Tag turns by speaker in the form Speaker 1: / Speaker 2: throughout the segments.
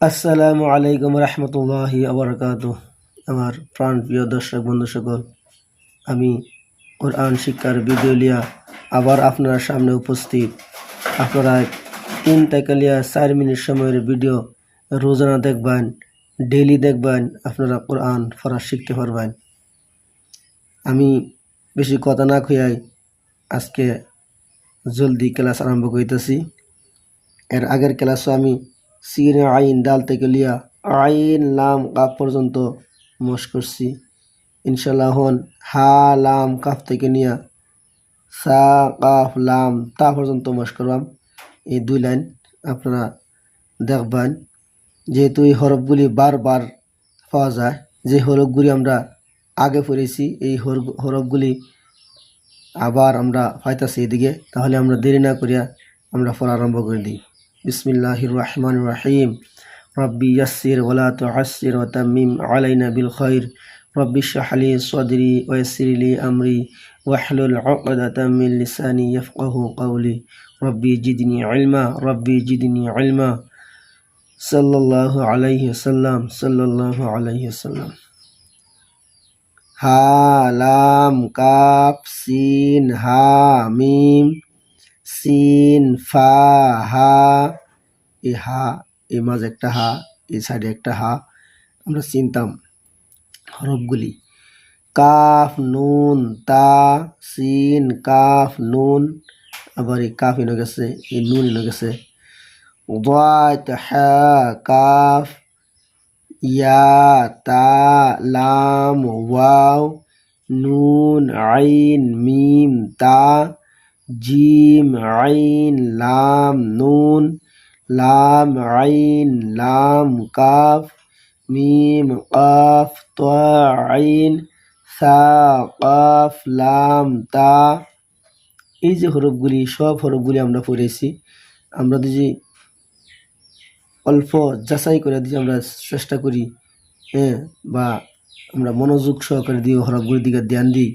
Speaker 1: আসসালামু আলাইকুম রহমতুল্লাহি আবরকাত আমার প্রাণ প্রিয় দর্শক, বন্ধু সকল, আমি কোরআন শিক্ষার ভিডিও লিয়া আবার আপনার সামনে উপস্থিত। আপনারা তিন তাকালিয়া চার মিনিট সময়ের ভিডিও রোজানা দেখবেন, ডেইলি দেখবেন, আপনারা কোরআন ফরাস শিখতে পারবেন। আমি বেশি কথা না খুঁয়াই আজকে জলদি ক্লাস আরম্ভ করিতেছি। এর আগের ক্লাসও আমি সিন আইন ডাল থেকে লিয়া আইন, লাম কাপ পর্যন্ত মশ করছি। ইনশাল্লাহ হন, হা, লাম, কাফ থেকে নিয়া সা, কাফ, লাম, তা পর্যন্ত মশ করবাম। এই দুই লাইন আপনারা দেখবেন। যেহেতু এই হরফগুলি বারবার পাওয়া যায়, যে হরফগুলি আমরা আগে পড়েছি, এই হর- হরফগুলি আবার আমরা পাইতাছি এদিকে, তাহলে আমরা দেরি না করিয়া আমরা পড়া আরম্ভ করে দিই। বিসমিল্লাহির রহমান রহিম রব্বি ইয়াসির ওলা তুআসির ওয়া তাম্মিম আলাইনা বিল খাইর রব্বি ইশরাহ লি সাদরি ওয়া ইয়াসসির লি আমরি ওয়াহলুল উকদাতাম মিন লিসানি ইয়াফকাহু কওলি রব্বি জিদনি ইলমা রব্বি জিদনি ইলমা সাল্লাল্লাহু আলাইহি ওয়াসাল্লাম সাল্লাল্লাহু আলাইহি ওয়াসাল্লাম হা লাম কাপ সিন হা মিম সিন ফা হা এই হা এই মাঝে একটা হা এই সাইডে একটা হা আমরা চিনতাম হরফগুলি কাফ নুন তা সিন কাফ নুন আবার এই কাফ এনে গেছে এই নুন এনে গেছে ضاد হা কাফ ইয়া তা লাম ওয়াও নুন আইন মিম তা জিম, আইন, লাম, নুন, লাম, আইন, লাম, কাফ, মিম, কাফ, তা, আইন, সা, কাফ, লাম, তা। এই যে হরফগুলি, সব হরফগুলি আমরা পড়েছি। আমরা যদি অল্প যাচাই করে দিয়ে আমরা চেষ্টা করি হ্যাঁ বা আমরা মনোযোগ সহকারে দিয়ে হরফগুলির দিকে ধ্যান দিই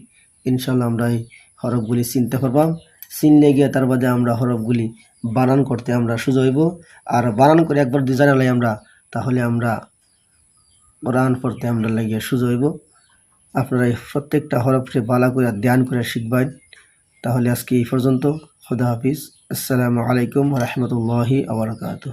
Speaker 1: ইনশাল্লাহ আমরা এই হরফগুলি চিনতে পারবাম চিনলে লেগে তার বাদে আমরা হরফগুলি বানান করতে আমরা সুযোগ আর বানান করে একবার দুই জানালাই আমরা, তাহলে আমরা কোরআন পড়তে আমরা লাগিয়ে সুযোগ হইব। আপনারা এই প্রত্যেকটা হরফকে বালা করে ধ্যান করে শিখবেন। তাহলে আজকে এই পর্যন্ত। খুদা হাফিজ। আসসালামু আলাইকুম রহমতুল্লাহি আবরকাত